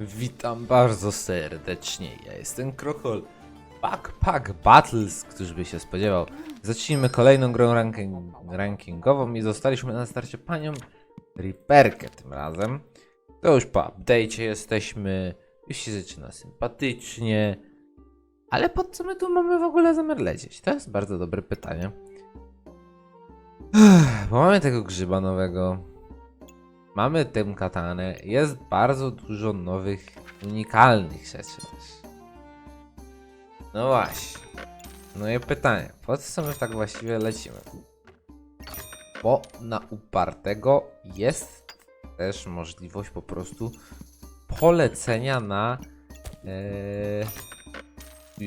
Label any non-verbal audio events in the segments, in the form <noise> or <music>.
Witam bardzo serdecznie. Ja jestem Krokol. Backpack Battles, któż by się spodziewał. Zacznijmy kolejną grę ranking, rankingową i zostaliśmy na starcie panią Reaperkę tym razem. To już po update'cie jesteśmy. Już się zaczyna sympatycznie. Ale po co my tu mamy w ogóle zamiar lecieć? To jest bardzo dobre pytanie. Bo mamy tego grzyba nowego. Mamy tę katanę. Jest bardzo dużo nowych, unikalnych rzeczy też. No właśnie. No i pytanie, po co my tak właściwie lecimy? Bo na upartego jest też możliwość po prostu polecenia na ee,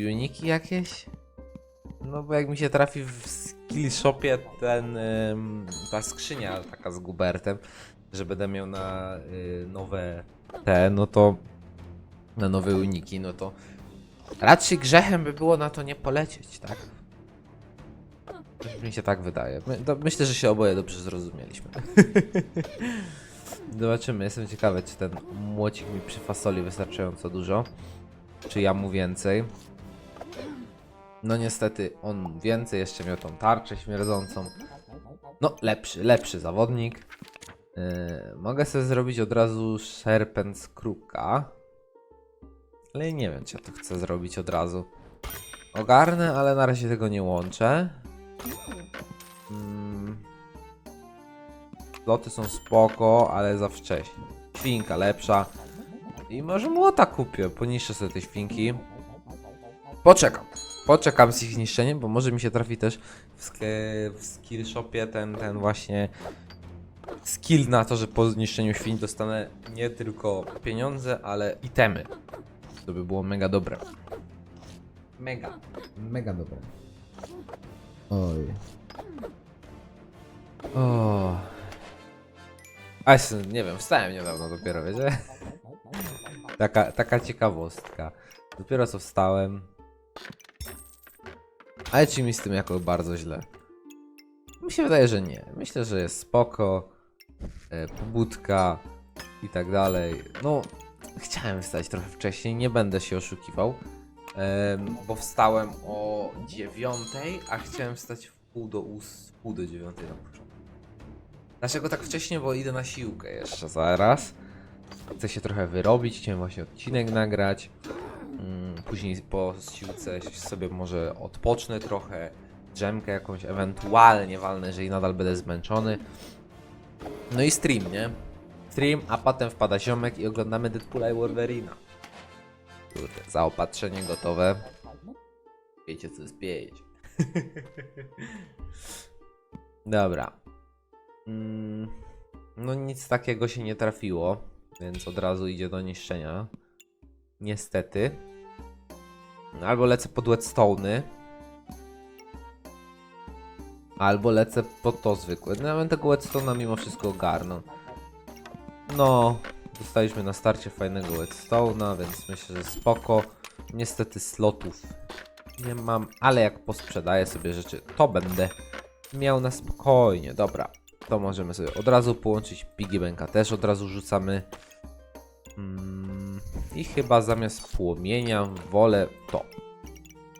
uniki jakieś. No bo jak mi się trafi w skill shopie ten, ta skrzynia taka z gubertem, że będę miał na y, nowe te, no to na nowe uniki, no to raczej grzechem by było na to nie polecieć, tak? Mi się tak wydaje. My, to myślę, że się oboje dobrze zrozumieliśmy. <laughs> Zobaczymy, jestem ciekawy, czy ten młocik mi przyfasoli wystarczająco dużo, czy ja mu więcej. No niestety on więcej, jeszcze miał tą tarczę śmierdzącą. No lepszy, lepszy zawodnik. Yy, mogę sobie zrobić od razu Serpent Kruka. Ale nie wiem, czy ja to chcę zrobić od razu. Ogarnę, ale na razie tego nie łączę. Mm. Loty są spoko, ale za wcześnie. Świnka lepsza. I może młota kupię. Poniszczę sobie te świnki. Poczekam. Poczekam z ich niszczeniem, bo może mi się trafi też w, w shopie ten, ten właśnie skill na to, że po zniszczeniu świń dostanę nie tylko pieniądze, ale itemy. To by było mega dobre. Mega. Mega dobre. Oj. O. A nie wiem, wstałem niedawno dopiero, wiecie? <laughs> Taka, taka ciekawostka. Dopiero co wstałem. Ale ci mi z tym jako bardzo źle. Mi się wydaje, że nie. Myślę, że jest spoko. E, pobudka i tak dalej. No, chciałem wstać trochę wcześniej, nie będę się oszukiwał. Bo wstałem o dziewiątej, a chciałem wstać w pół do, ós- pół do dziewiątej na początku. Dlaczego tak wcześnie? Bo idę na siłkę jeszcze zaraz. Chcę się trochę wyrobić, chciałem właśnie odcinek nagrać. Mm, Później po siłce sobie może odpocznę trochę, drzemkę jakąś ewentualnie walnę, jeżeli nadal będę zmęczony. No i stream, nie? Stream, a potem wpada ziomek i oglądamy Deadpoola i Wolverina. Kurde, zaopatrzenie gotowe. Wiecie co jest pięć. <laughs> Dobra. Mm, no nic takiego się nie trafiło, więc od razu idzie do niszczenia. Niestety. Albo lecę pod whetstone'y. Albo lecę pod to zwykłe. No ja tego whetstone'a mimo wszystko ogarnął. No, dostaliśmy na starcie fajnego whetstone'a, więc myślę, że spoko. Niestety slotów nie mam, ale jak posprzedaję sobie rzeczy, to będę miał na spokojnie. Dobra, to możemy sobie od razu połączyć. Piggy Banka też od razu rzucamy. Mm, I chyba zamiast płomienia wolę to.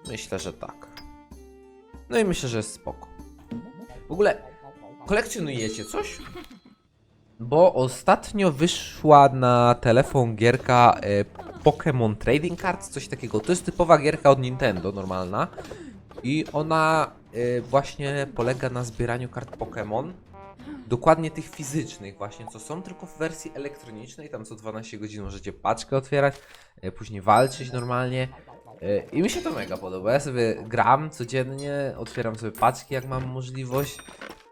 Myślę, że tak. No i myślę, że jest spoko. W ogóle kolekcjonujecie coś? Bo ostatnio wyszła na telefon gierka e, Pokémon Trading Cards, coś takiego. To jest typowa gierka od Nintendo, normalna. I ona e, właśnie polega na zbieraniu kart Pokémon. Dokładnie tych fizycznych właśnie, co są tylko w wersji elektronicznej. Tam co 12 godzin możecie paczkę otwierać, e, później walczyć normalnie. E, I mi się to mega podoba. Ja sobie gram codziennie, otwieram sobie paczki jak mam możliwość.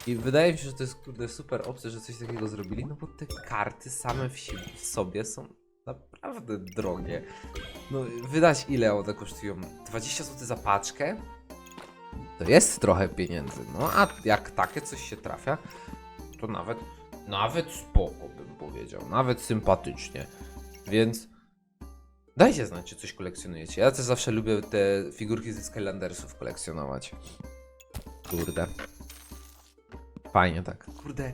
I wydaje mi się, że to jest kurde super opcja, że coś takiego zrobili, no bo te karty same w, si- w sobie są naprawdę drogie. No wydać ile one kosztują? 20 zł za paczkę? To jest trochę pieniędzy, no a jak takie coś się trafia, to nawet, nawet spoko bym powiedział, nawet sympatycznie. Więc dajcie znać, czy coś kolekcjonujecie. Ja też zawsze lubię te figurki ze Skylandersów kolekcjonować. Kurde. Fajnie tak. Kurde.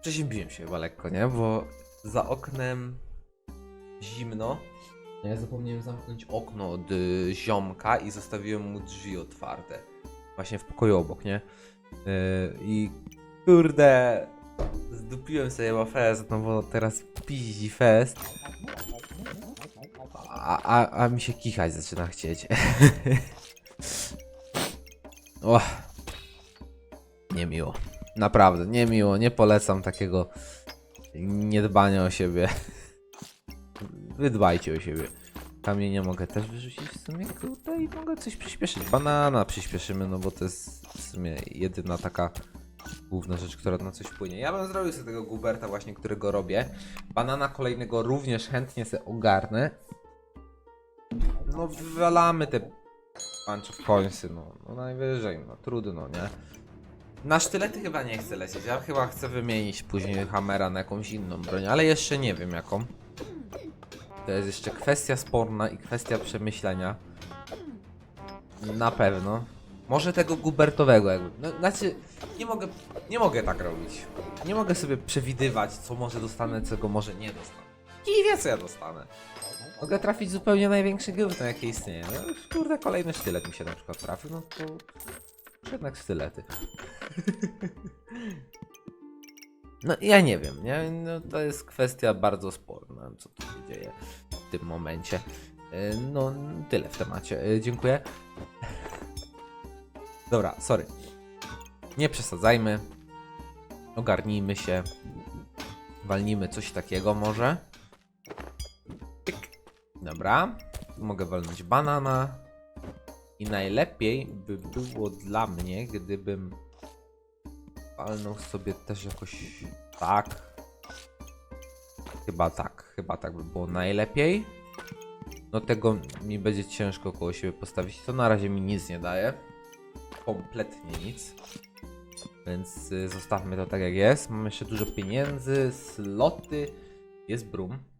Przeziębiłem się chyba lekko, nie? Bo za oknem zimno. Ja zapomniałem zamknąć okno od y, ziomka i zostawiłem mu drzwi otwarte. Właśnie w pokoju obok, nie? Yy, I kurde, zdupiłem sobie fest, no bo teraz piździ fest. A, a, a mi się kichać zaczyna chcieć. <laughs> Och. Niemiło. Naprawdę, niemiło. Nie polecam takiego niedbania o siebie. <laughs> Wy dbajcie o siebie. Kamienie mogę też wyrzucić w sumie, kurde, i mogę coś przyspieszyć. Banana przyspieszymy, no bo to jest w sumie jedyna taka główna rzecz, która na coś wpłynie. Ja bym zrobił sobie tego Guberta właśnie, którego robię. Banana kolejnego również chętnie sobie ogarnę. No wywalamy te punch of coinsy, no, no najwyżej, no trudno, nie? Na sztylety chyba nie chcę lecieć, ja chyba chcę wymienić później Hammera na jakąś inną broń, ale jeszcze nie wiem jaką. To jest jeszcze kwestia sporna i kwestia przemyślenia. Na pewno. Może tego gubertowego jakby. No, znaczy, nie mogę, nie mogę tak robić. Nie mogę sobie przewidywać, co może dostanę, czego może nie dostanę. I wie, co ja dostanę. Mogę trafić zupełnie największy gówno, jakie istnieje. No, już, kurde, kolejny sztylet mi się na przykład trafił, no to... Jednak sztylety. <laughs> No ja nie wiem, nie? No, to jest kwestia bardzo sporna, co tu się dzieje w tym momencie. E, No, tyle w temacie. E, Dziękuję. <laughs> Dobra, sorry. Nie przesadzajmy. Ogarnijmy się. Walnijmy coś takiego może. Dobra. Mogę walnąć banana. I najlepiej by było dla mnie, gdybym walnął sobie też jakoś tak. Chyba tak, chyba tak by było najlepiej. No tego mi będzie ciężko koło siebie postawić. To na razie mi nic nie daje. Kompletnie nic. Więc y, zostawmy to tak jak jest. Mamy jeszcze dużo pieniędzy, sloty. Jest brum.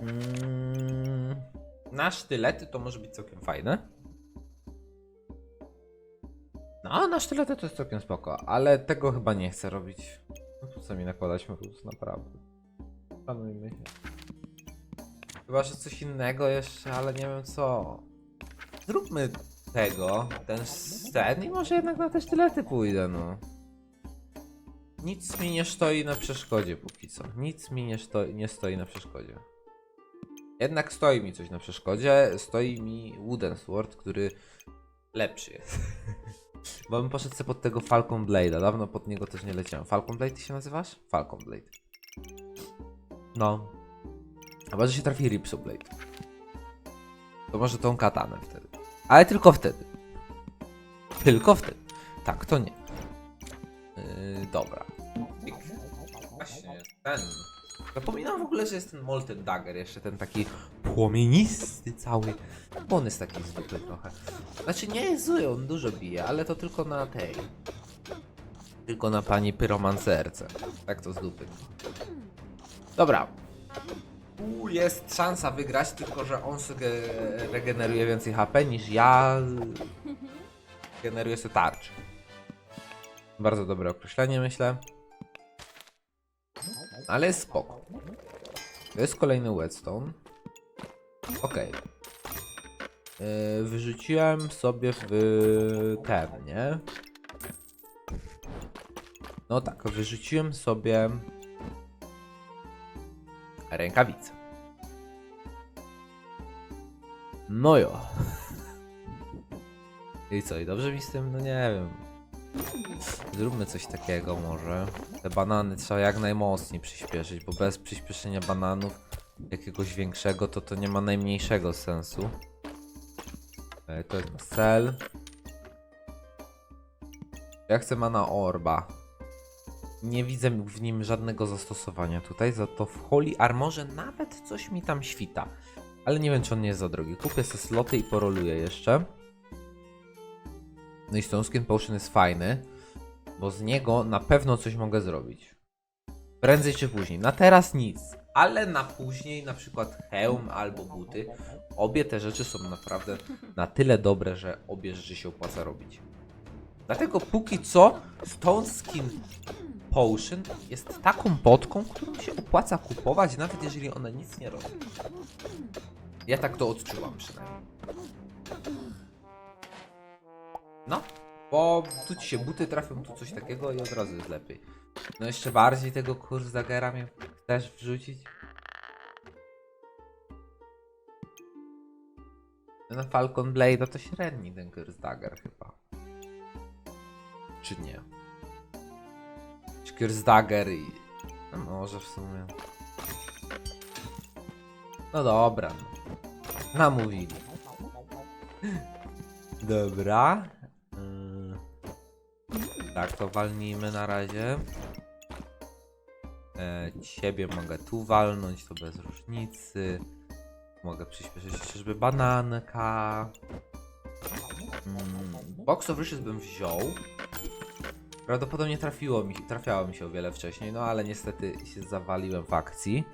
Mm, na sztylety to może być całkiem fajne. No, na sztylety to jest całkiem spoko, ale tego chyba nie chcę robić. No po co mi nakładać mróz, naprawdę. Szanujmy się. Chyba, że coś innego jeszcze, ale nie wiem co. Zróbmy tego, ten ten i może jednak na te sztylety pójdę, no. Nic mi nie stoi na przeszkodzie póki co. Nic mi nie, stoi, nie stoi na przeszkodzie. Jednak stoi mi coś na przeszkodzie. Stoi mi Wooden Sword, który lepszy jest. <laughs> Bo bym poszedł sobie pod tego Falcon Blade'a. Dawno pod niego też nie leciałem. Falcon Blade ty się nazywasz? Falcon Blade. No. Chyba, że się trafi Ripso Blade. To może tą katanę wtedy. Ale tylko wtedy. Tylko wtedy. Tak, to nie. Yy, dobra. Właśnie, ten. Zapominam w ogóle, że jest ten Molten Dagger, jeszcze ten taki płomienisty cały. Bo on jest taki zwykły trochę. Znaczy nie jest zły, on dużo bije, ale to tylko na tej. Tylko na pani pyromancerce. Tak to z dupy. Dobra. Tu jest szansa wygrać, tylko że on sobie regeneruje więcej HP niż ja generuję sobie tarczy. Bardzo dobre określenie, myślę. Ale spoko. To jest kolejny whetstone. Okej. Yy, wyrzuciłem sobie w ten, nie? No tak, wyrzuciłem sobie rękawice. No jo. <laughs> I co, i dobrze mi z tym? No nie wiem. Zróbmy coś takiego może. Te banany trzeba jak najmocniej przyspieszyć, bo bez przyspieszenia bananów jakiegoś większego to to nie ma najmniejszego sensu. E, To jest cel. Ja chcę mana orba. Nie widzę w nim żadnego zastosowania tutaj, za to w Holy Armorze nawet coś mi tam świta. Ale nie wiem czy on nie jest za drogi. Kupię sobie sloty i poroluję jeszcze. No i Stone Skin Potion jest fajny, bo z niego na pewno coś mogę zrobić. Prędzej czy później. Na teraz nic, ale na później na przykład hełm albo buty. Obie te rzeczy są naprawdę na tyle dobre, że obie rzeczy się opłaca robić. Dlatego póki co Stone Skin Potion jest taką potką, którą się opłaca kupować, nawet jeżeli ona nic nie robi. Ja tak to odczuwam przynajmniej. No, bo tu ci się buty trafią, tu coś takiego i od razu jest lepiej. No jeszcze bardziej tego kurs Dagera mnie chcesz wrzucić? Na Falcon Blade to średni ten kurs Dagger chyba. Czy nie? Czy kurs Dagger i... No może w sumie. No dobra. no. Namówili. Dobra. Tak, to walnijmy na razie. E, ciebie mogę tu walnąć, to bez różnicy. Mogę przyspieszyć czyżby bananka. Mm, Box of Riches bym wziął. Prawdopodobnie trafiło mi, trafiało mi się o wiele wcześniej, no ale niestety się zawaliłem w akcji.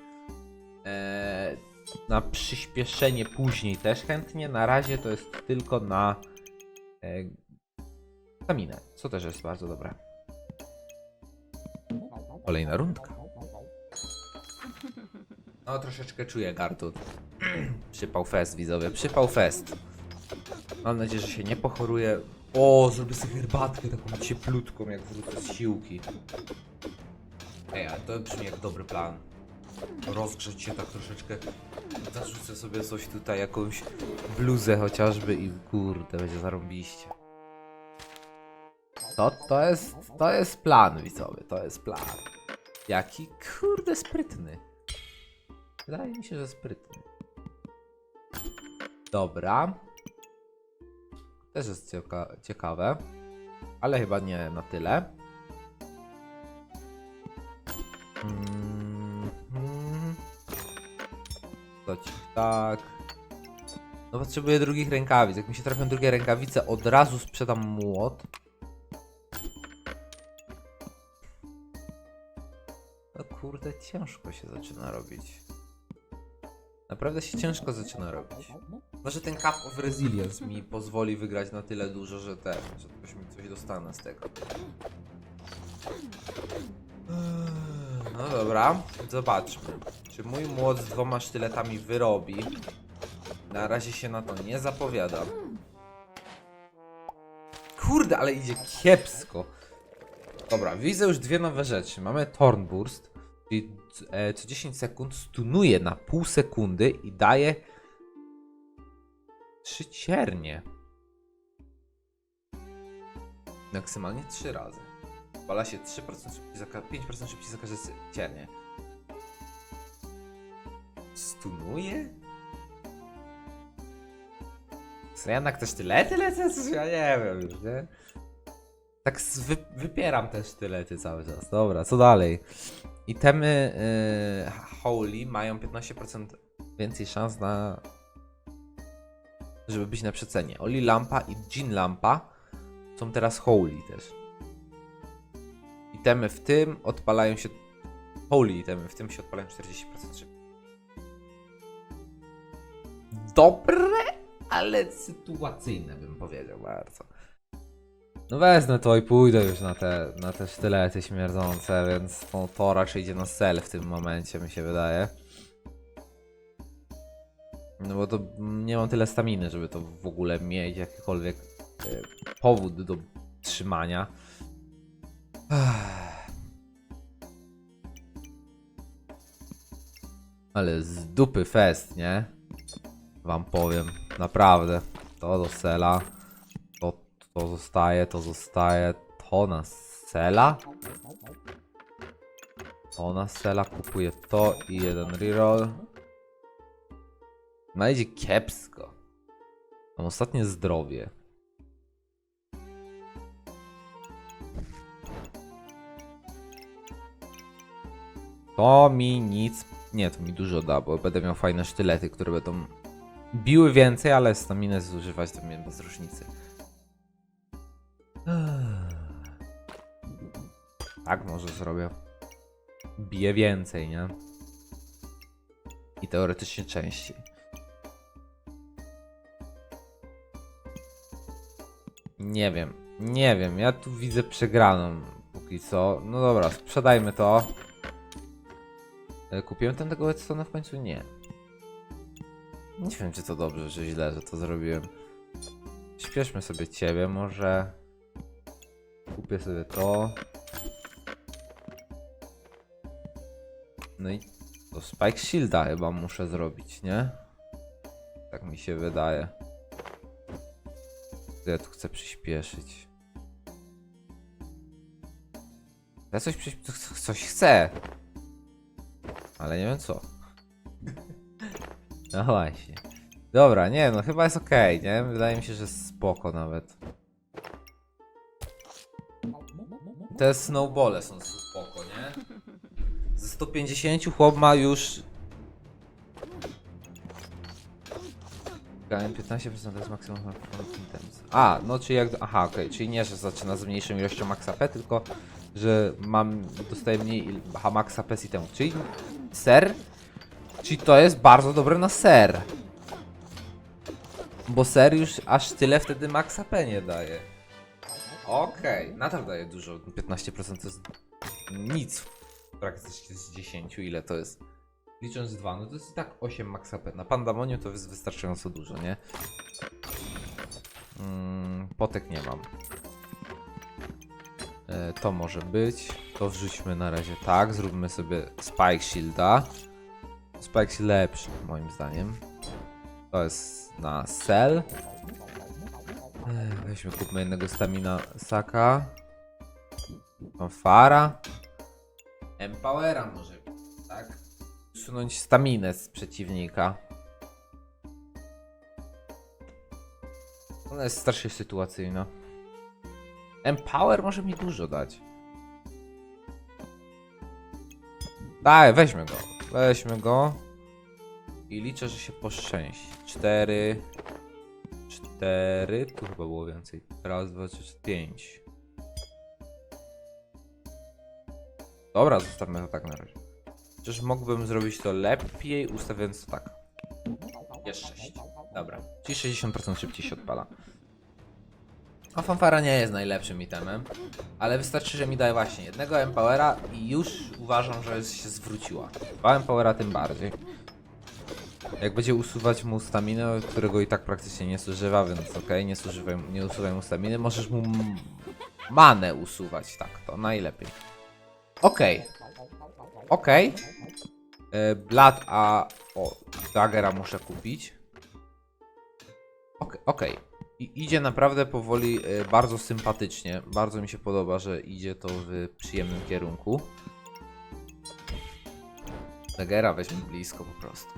Eee, na przyspieszenie później też chętnie. Na razie to jest tylko na e, staminę, co też jest bardzo dobre. Kolejna rundka. No troszeczkę czuję Gartut. <clears throat> Przypał fest, widzowie, przypał fest. Mam nadzieję, że się nie pochoruję. O, zrobię sobie herbatkę taką cieplutką, jak wrócę z siłki. Ej, ale to brzmi jak dobry plan. Rozgrzeć się tak troszeczkę. Zarzucę sobie coś tutaj, jakąś bluzę chociażby i kurde, będzie zarąbiście. To, to jest, to jest plan, widzowie, to jest plan. Jaki kurde sprytny. Wydaje mi się, że sprytny. Dobra. Też jest cieka ciekawe. Ale chyba nie na tyle. Mm -hmm. To ci tak. No potrzebuję drugich rękawic. Jak mi się trafią drugie rękawice, od razu sprzedam młot. Ciężko się zaczyna robić. Naprawdę się ciężko zaczyna robić. Może ten Cup of Resilience mi pozwoli wygrać na tyle dużo, że ten, że coś mi coś dostanę z tego. No dobra, zobaczmy. Czy mój młot z dwoma sztyletami wyrobi? Na razie się na to nie zapowiada. Kurde, ale idzie kiepsko. Dobra, widzę już dwie nowe rzeczy. Mamy Thornburst, czyli e, co 10 sekund stunuje na pół sekundy i daje trzy ciernie. Maksymalnie trzy razy. Wala się 3% szybciej za ka- 5% szybciej za każde ciernie. Stunuje? Co ja na też tylety? Coś ja nie wiem już, nie? Tak wy, wypieram też tylety cały czas. Dobra, co dalej? Itemy yy, Holy mają 15% więcej szans na żeby być na przecenie. Oli Lampa i Jin Lampa są teraz Holy też. Itemy w tym odpalają się Holy itemy w tym się odpalają 40% szybciej. Dobre, ale sytuacyjne bym powiedział bardzo. No wezmę to i pójdę już na te, na te sztylety śmierdzące, więc to, to raczej idzie na sel w tym momencie, mi się wydaje. No bo to nie mam tyle staminy, żeby to w ogóle mieć jakikolwiek e, powód do trzymania. Ale z dupy fest, nie? Wam powiem, naprawdę. To do sela. To, zostaje, to zostaje. To na sela. To na sela. Kupuję to i jeden reroll. No idzie kiepsko. Mam ostatnie zdrowie. To mi nic. Nie, to mi dużo da, bo będę miał fajne sztylety, które będą biły więcej, ale staminę zużywać to mnie bez różnicy. Tak może zrobię. Biję więcej, nie? I teoretycznie częściej. Nie wiem. Nie wiem, ja tu widzę przegraną póki co. No dobra, sprzedajmy to. E, Kupiłem ten tego Whetstone'a w końcu? Nie. Nie wiem, czy to dobrze, czy źle, że to zrobiłem. Śpieszmy sobie ciebie, może. Kupię sobie to. No i to Spike Shielda chyba muszę zrobić, nie? Tak mi się wydaje. Ja tu chcę przyspieszyć. Ja coś, coś chcę. Ale nie wiem co. <laughs> No właśnie. Dobra, nie no, chyba jest okej, nie? Wydaje mi się, że jest spoko nawet. Te snowbole są 150 chłop ma już... Grałem 15% to jest maksimum items. A, no czyli jak... Aha, okej, czyli nie, że zaczyna z mniejszą ilością max AP, tylko że mam, dostaję mniej aha, max AP z itemów. Czyli ser? Czyli to jest bardzo dobre na ser. Bo ser już aż tyle wtedy max AP nie daje. Okej, nadal daje dużo. 15% to jest nic praktycznie z 10. Ile to jest? Licząc 2, no to jest i tak 8 max AP. Na pandemoniu to jest wystarczająco dużo, nie? Mm, potek nie mam. E, to może być. To wrzućmy na razie tak. Zróbmy sobie Spike Shielda. Spike Shield lepszy, moim zdaniem. To jest na cell. Ech, Weźmy, kupmy jednego stamina Saka. Fanfara. Empowera może tak? Usunąć staminę z przeciwnika. Ona jest strasznie sytuacyjna. Empower może mi dużo dać. Daj, weźmy go. Weźmy go. I liczę, że się poszczęści. Cztery. Cztery. Tu chyba było więcej. Raz, dwa, trzy, pięć. Dobra, zostawmy to tak na razie. Chociaż mógłbym zrobić to lepiej, ustawiając to tak. Jest 6. Dobra. Czyli 60% szybciej się odpala. A fanfara nie jest najlepszym itemem, ale wystarczy, że mi daje właśnie jednego empowera i już uważam, że się zwróciła. Dwa empowera tym bardziej. Jak będzie usuwać mu staminę, którego i tak praktycznie nie zużywa, więc okej, nie, nie usuwaj mu staminy, możesz mu manę usuwać, tak, to najlepiej. Okej. Okej. E, Blood, a... O, Daggera muszę kupić. Okej, okej. I idzie naprawdę powoli, e, bardzo sympatycznie. Bardzo mi się podoba, że idzie to w przyjemnym kierunku. Daggera weźmy blisko po prostu.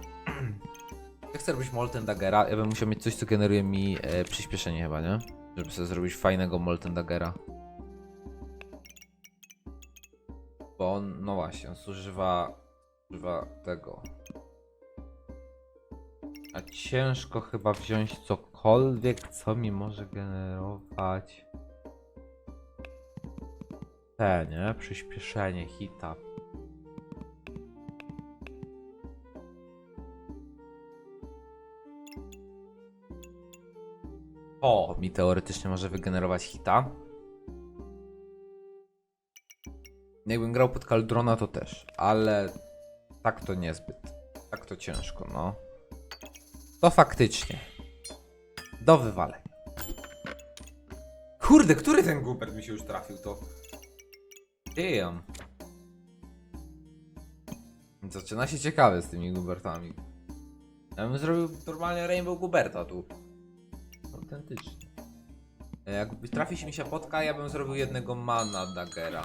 Jak chcę robić Molten Daggera, ja bym musiał mieć coś, co generuje mi e, przyspieszenie chyba, nie? Żeby sobie zrobić fajnego Molten Daggera. Bo on, no właśnie, on zużywa, zużywa tego. A ciężko chyba wziąć cokolwiek, co mi może generować. Te, nie? Przyspieszenie hita. O, mi teoretycznie może wygenerować hita. Jakbym grał pod Kaldrona to też, ale tak to niezbyt. Tak to ciężko, no. To faktycznie. Do wywalenia. Kurde, który ten Gubert mi się już trafił, to... Damn. Zaczyna się ciekawe z tymi Gubertami. Ja bym zrobił normalnie Rainbow Guberta tu. Autentycznie. E, Jakby trafić mi się potka, ja bym zrobił jednego mana daggera.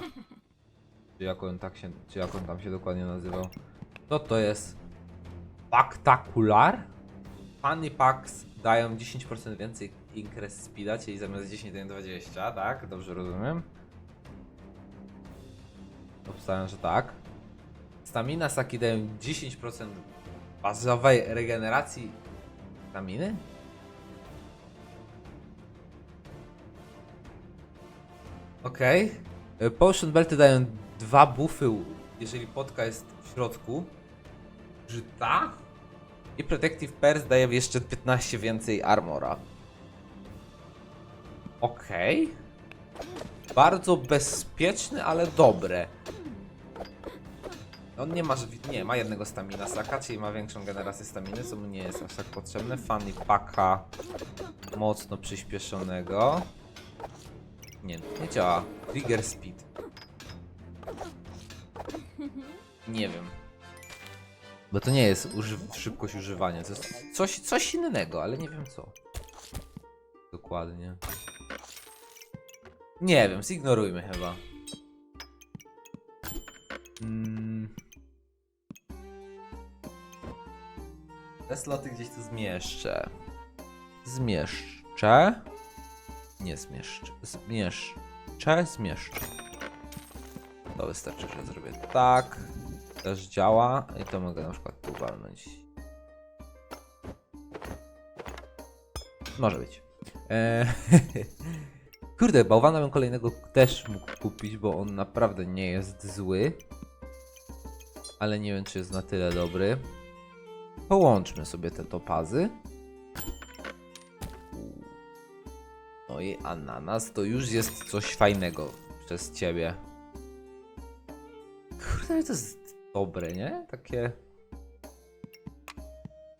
Czy jak on tak się, czy jak on tam się dokładnie nazywał. Co to jest? Paktakular? Funny packs dają 10% więcej increase speeda, czyli zamiast 10 dają 20, tak? Dobrze rozumiem? Obstawiam, że tak. Stamina saki dają 10% bazowej regeneracji staminy? Okej. Okay. Potion belty dają dwa buffy, jeżeli potka jest w środku. Żyta? I Protective Purse daje jeszcze 15 więcej armora. Okej. bardzo bezpieczny, ale dobre. On nie ma, nie, ma jednego stamina saka, czyli ma większą generację staminy, co mu nie jest aż tak potrzebne. Funny paka mocno przyspieszonego. Nie, nie działa. Trigger speed. Nie wiem. Bo to nie jest uży- szybkość używania, to jest coś, coś innego, ale nie wiem co. Dokładnie. Nie wiem, zignorujmy chyba. Mm. Te sloty gdzieś tu zmieszczę. Zmieszczę. Nie zmieszczę. Zmieszczę, zmieszczę. To wystarczy, że zrobię tak. Też działa. I to mogę na przykład tu walnąć. Może być. Eee, <laughs> Kurde, bałwana bym kolejnego też mógł kupić, bo on naprawdę nie jest zły. Ale nie wiem, czy jest na tyle dobry. Połączmy sobie te topazy. No i ananas to już jest coś fajnego przez ciebie. Ale to jest dobre, nie? Takie.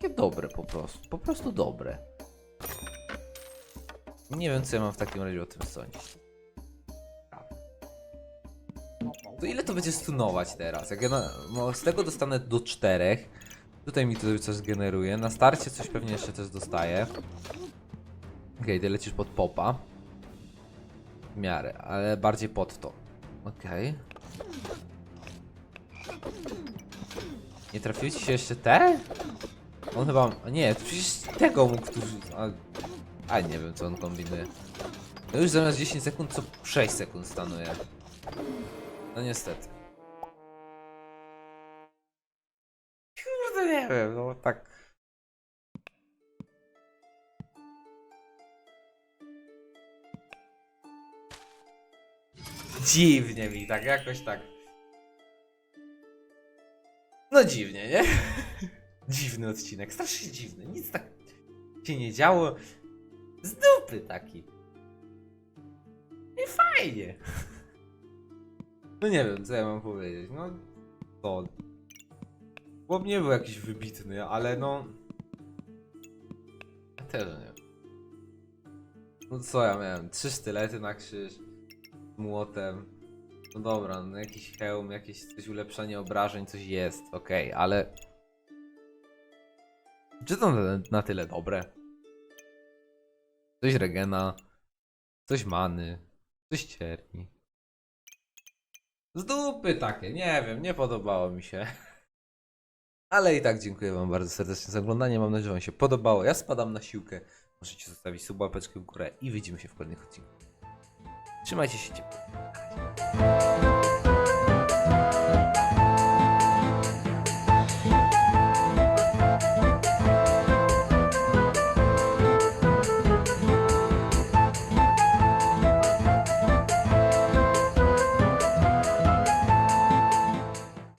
Takie dobre po prostu. Po prostu dobre. Nie wiem, co ja mam w takim razie o tym sądzić. To ile to będzie stunować teraz? Jak ja na, no, z tego dostanę do czterech. Tutaj mi to coś generuje. Na starcie coś pewnie jeszcze też dostaję. Okej, ty lecisz pod popa. W miarę, ale bardziej pod to. Okej. Nie trafiły ci się jeszcze te? On chyba... Nie, przecież tego mógł tu... A, a nie wiem, co on kombinuje. No już zamiast 10 sekund, co 6 sekund stanuje. No niestety. Kurde, nie wiem, no tak... Dziwnie mi tak, jakoś tak. No dziwnie, nie? <laughs> Dziwny odcinek, strasznie dziwny. Nic tak się nie działo. Z dupy taki. I fajnie. <laughs> No nie wiem, co ja mam powiedzieć. No to. Chłop nie był jakiś wybitny, ale no. Ja też nie wiem. No co ja miałem? Trzy sztylety na krzyż. Młotem. No dobra, no jakiś hełm, jakieś coś ulepszenie obrażeń, coś jest, okej, ale. Czy to na, na tyle dobre? Coś regena, coś many, coś cierni. Z dupy takie, nie wiem, nie podobało mi się. <laughs> Ale i tak dziękuję wam bardzo serdecznie za oglądanie, mam nadzieję, że wam się podobało. Ja spadam na siłkę, możecie zostawić subłapeczkę w górę i widzimy się w kolejnych odcinkach. Trzymajcie się ciepło.